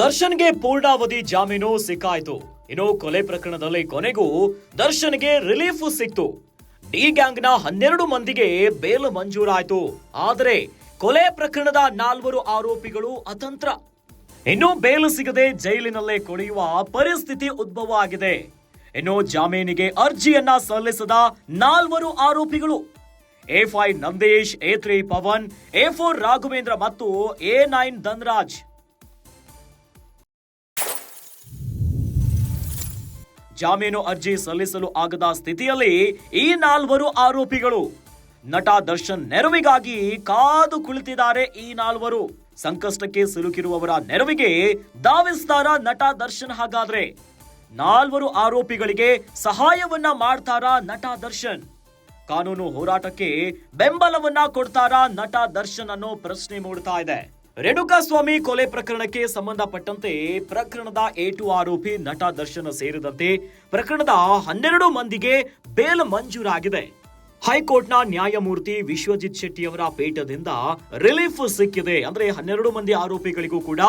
ದರ್ಶನ್ಗೆ ಪೂರ್ಣಾವಧಿ ಜಾಮೀನು ಸಿಕ್ಕಾಯಿತು. ಇನ್ನು ಕೊಲೆ ಪ್ರಕರಣದಲ್ಲಿ ಕೊನೆಗೂ ದರ್ಶನ್ಗೆ ರಿಲೀಫ್ ಸಿಕ್ತು. ಡಿ ಗ್ಯಾಂಗ್ನ ಹನ್ನೆರಡು ಮಂದಿಗೆ ಬೇಲ್ ಮಂಜೂರಾಯಿತು. ಆದರೆ ಕೊಲೆ ಪ್ರಕರಣದ ನಾಲ್ವರು ಆರೋಪಿಗಳು ಅತಂತ್ರ. ಇನ್ನು ಬೇಲು ಸಿಗದೆ ಜೈಲಿನಲ್ಲೇ ಕೊಳೆಯುವ ಪರಿಸ್ಥಿತಿ ಉದ್ಭವ ಆಗಿದೆ. ಇನ್ನು ಜಾಮೀನಿಗೆ ಅರ್ಜಿಯನ್ನ ಸಲ್ಲಿಸದ ನಾಲ್ವರು ಆರೋಪಿಗಳು. A five Nandesh, A three Pavan, A four Raghavendra ಮತ್ತು ಎ ನೈನ್ ಧನ್ರಾಜ್. ಜಾಮೀನು ಅರ್ಜಿ ಸಲ್ಲಿಸಲು ಆಗದ ಸ್ಥಿತಿಯಲ್ಲಿ ಈ ನಾಲ್ವರು ಆರೋಪಿಗಳು ನಟ ದರ್ಶನ್ ನೆರವಿಗಾಗಿ ಕಾದು ಕುಳಿತಿದ್ದಾರೆ ಈ ನಾಲ್ವರು. ಸಂಕಷ್ಟಕ್ಕೆ ಸಿಲುಕಿರುವವರ ನೆರವಿಗೆ ದಾವಿಸ್ತಾರ ನಟ ದರ್ಶನ್ ಹಾಗಾದ್ರೆ. ನಾಲ್ವರು ಆರೋಪಿಗಳಿಗೆ ಸಹಾಯವನ್ನ ಮಾಡ್ತಾರ ನಟ ದರ್ಶನ್? ಕಾನೂನು ಹೋರಾಟಕ್ಕೆ ಬೆಂಬಲವನ್ನ ಕೊಡ್ತಾರಾ ನಟ ದರ್ಶನ್ ಅನ್ನೋ ಪ್ರಶ್ನೆ ಮೂಡ್ತಾ ಇದೆ. ರೇಣುಕಾಸ್ವಾಮಿ ಕೊಲೆ ಪ್ರಕರಣಕ್ಕೆ ಸಂಬಂಧಪಟ್ಟಂತೆ ಪ್ರಕರಣದ ಏಟು ಆರೋಪಿ ನಟ ದರ್ಶನ ಸೇರಿದಂತೆ ಪ್ರಕರಣದ ಹನ್ನೆರಡು ಮಂದಿಗೆ ಬೇಲ್ ಮಂಜೂರಾಗಿದೆ. ಹೈಕೋರ್ಟ್ನ ನ್ಯಾಯಮೂರ್ತಿ ವಿಶ್ವಜಿತ್ ಶೆಟ್ಟಿ ಅವರ ಪೀಠದಿಂದ ರಿಲೀಫ್ ಸಿಕ್ಕಿದೆ. ಅಂದ್ರೆ ಹನ್ನೆರಡು ಮಂದಿ ಆರೋಪಿಗಳಿಗೂ ಕೂಡ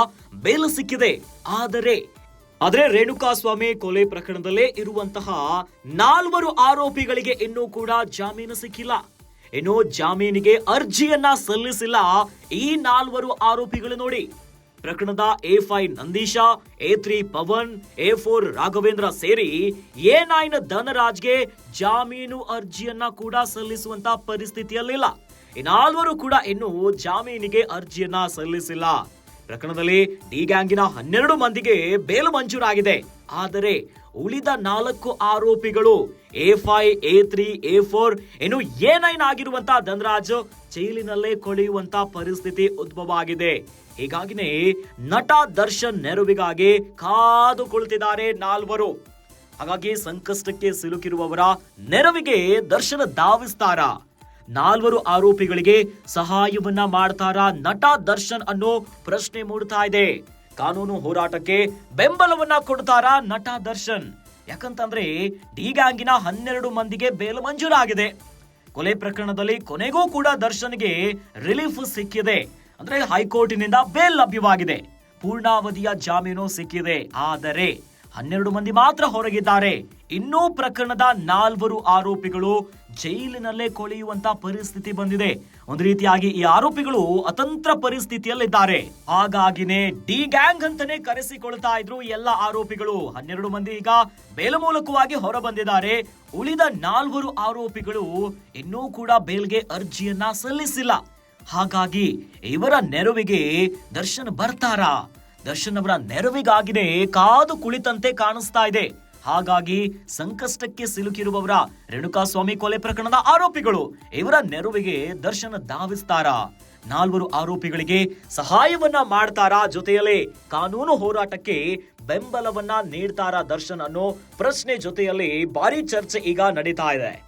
ಬೇಲ್ ಸಿಕ್ಕಿದೆ. ಆದರೆ, ಆದ್ರೆ ರೇಣುಕಾಸ್ವಾಮಿ ಕೊಲೆ ಪ್ರಕರಣದಲ್ಲೇ ಇರುವಂತಹ ನಾಲ್ವರು ಆರೋಪಿಗಳಿಗೆ ಇನ್ನೂ ಕೂಡ ಜಾಮೀನು ಸಿಕ್ಕಿಲ್ಲ. ಇನ್ನು ಜಾಮೀನಿಗೆ ಅರ್ಜಿಯನ್ನ ಸಲ್ಲಿಸಿಲ್ಲ. ಈ ನಾಲ್ವರು ಆರೋಪಿಗಳು ನೋಡಿ. ಪ್ರಕರಣದ A five Nandisha, A three Pavan, A four Raghavendra ಸೇರಿ ಎ ನೈನ್ ಧನರಾಜ್ಗೆ ಜಾಮೀನು ಅರ್ಜಿಯನ್ನ ಕೂಡ ಸಲ್ಲಿಸುವಂತ ಪರಿಸ್ಥಿತಿಯಲ್ಲಿಲ್ಲ. ಈ ಕೂಡ ಇನ್ನು ಜಾಮೀನಿಗೆ ಅರ್ಜಿಯನ್ನ ಸಲ್ಲಿಸಿಲ್ಲ. ಪ್ರಕರಣದಲ್ಲಿ ಡಿ ಗ್ಯಾಂಗಿನ ಹನ್ನೆರಡು ಮಂದಿಗೆ ಬೇಲು ಮಂಜೂರಾಗಿದೆ. ಆದರೆ ಉಳಿದ ನಾಲ್ಕು ಆರೋಪಿಗಳು, A five, A three, A four, ಇನ್ನು ಎ ನೈನ್ ಆಗಿರುವಂತಹ ಧನರಾಜ್ ಜೈಲಿನಲ್ಲೇ ಕೊಳೆಯುವಂತ ಪರಿಸ್ಥಿತಿ ಉದ್ಭವ ಆಗಿದೆ ಹೀಗಾಗಿನೇ ನಟ ದರ್ಶನ್ ನೆರವಿಗಾಗಿ ಕಾದು ಕುಳಿತಿದ್ದಾರೆ ನಾಲ್ವರು. ಹಾಗಾಗಿ ಸಂಕಷ್ಟಕ್ಕೆ ಸಿಲುಕಿರುವವರ ನೆರವಿಗೆ ದರ್ಶನ ಧಾವಿಸ್ತಾರ. ನಾಲ್ವರು ಆರೋಪಿಗಳಿಗೆ ಸಹಾಯವನ್ನ ಮಾಡ್ತಾರ ನಟ ದರ್ಶನ್ ಅನ್ನೋ ಪ್ರಶ್ನೆ ಮೂಡ್ತಾ ಇದೆ. ಕಾನೂನು ಹೋರಾಟಕ್ಕೆ ಬೆಂಬಲವನ್ನ ಕೊಡ್ತಾರ ನಟ ದರ್ಶನ್? ಯಾಕಂತಂದ್ರೆ ಡಿ ಗ್ಯಾಂಗಿನ ಹನ್ನೆರಡು ಮಂದಿಗೆ ಬೇಲ್ ಮಂಜೂರಾಗಿದೆ. ಕೊಲೆ ಪ್ರಕರಣದಲ್ಲಿ ಕೊನೆಗೂ ಕೂಡ ದರ್ಶನ್ಗೆ ರಿಲೀಫ್ ಸಿಕ್ಕಿದೆ. ಅಂದ್ರೆ ಹೈಕೋರ್ಟಿನಿಂದ ಬೇಲ್ ಲಭ್ಯವಾಗಿದೆ. ಪೂರ್ಣಾವಧಿಯ ಜಾಮೀನು ಸಿಕ್ಕಿದೆ. ಆದರೆ ಹನ್ನೆರಡು ಮಂದಿ ಮಾತ್ರ ಹೊರಗಿದ್ದಾರೆ. ಇನ್ನೂ ಪ್ರಕರಣದ ನಾಲ್ವರು ಆರೋಪಿಗಳು ಜೈಲಿನಲ್ಲೇ ಕೊಳೆಯುವಂತ ಪರಿಸ್ಥಿತಿ ಬಂದಿದೆ. ಒಂದು ರೀತಿಯಾಗಿ ಈ ಆರೋಪಿಗಳು ಅತಂತ್ರ ಪರಿಸ್ಥಿತಿಯಲ್ಲಿದ್ದಾರೆ. ಹಾಗಾಗಿನೇ ಡಿ ಗ್ಯಾಂಗ್ ಅಂತಾನೆ ಕರೆಸಿಕೊಳ್ತಾ ಇದ್ರು ಎಲ್ಲ ಆರೋಪಿಗಳು. ಹನ್ನೆರಡು ಮಂದಿ ಈಗ ಬೇಲ ಮೂಲಕವಾಗಿ ಹೊರ ಬಂದಿದ್ದಾರೆ ಉಳಿದ ನಾಲ್ವರು ಆರೋಪಿಗಳು ಇನ್ನೂ ಕೂಡ ಬೇಲ್ಗೆ ಅರ್ಜಿಯನ್ನ ಸಲ್ಲಿಸಿಲ್ಲ. ಹಾಗಾಗಿ ಇವರ ನೆರವಿಗೆ ದರ್ಶನ್ ಬರ್ತಾರಾ? ದರ್ಶನ್ ಅವರ ನೆರವಿಗಾಗಿನೇ ಕಾದು ಕುಳಿತಂತೆ ಕಾಣಿಸ್ತಾ ಇದೆ. ಹಾಗಾಗಿ ಸಂಕಷ್ಟಕ್ಕೆ ಸಿಲುಕಿರುವವರ ರೇಣುಕಾಸ್ವಾಮಿ ಕೊಲೆ ಪ್ರಕರಣದ ಆರೋಪಿಗಳು, ಇವರ ನೆರವಿಗೆ ದರ್ಶನ ಧಾವಿಸ್ತಾರ? ನಾಲ್ವರು ಆರೋಪಿಗಳಿಗೆ ಸಹಾಯವನ್ನ ಮಾಡ್ತಾರಾ ಜೊತೆಯಲ್ಲೇ ಕಾನೂನು ಹೋರಾಟಕ್ಕೆ ಬೆಂಬಲವನ್ನ ನೀಡ್ತಾರಾ ದರ್ಶನ್ ಅನ್ನೋ ಪ್ರಶ್ನೆ ಜೊತೆಯಲ್ಲಿ ಭಾರಿ ಚರ್ಚೆ ಈಗ ನಡೀತಾ ಇದೆ.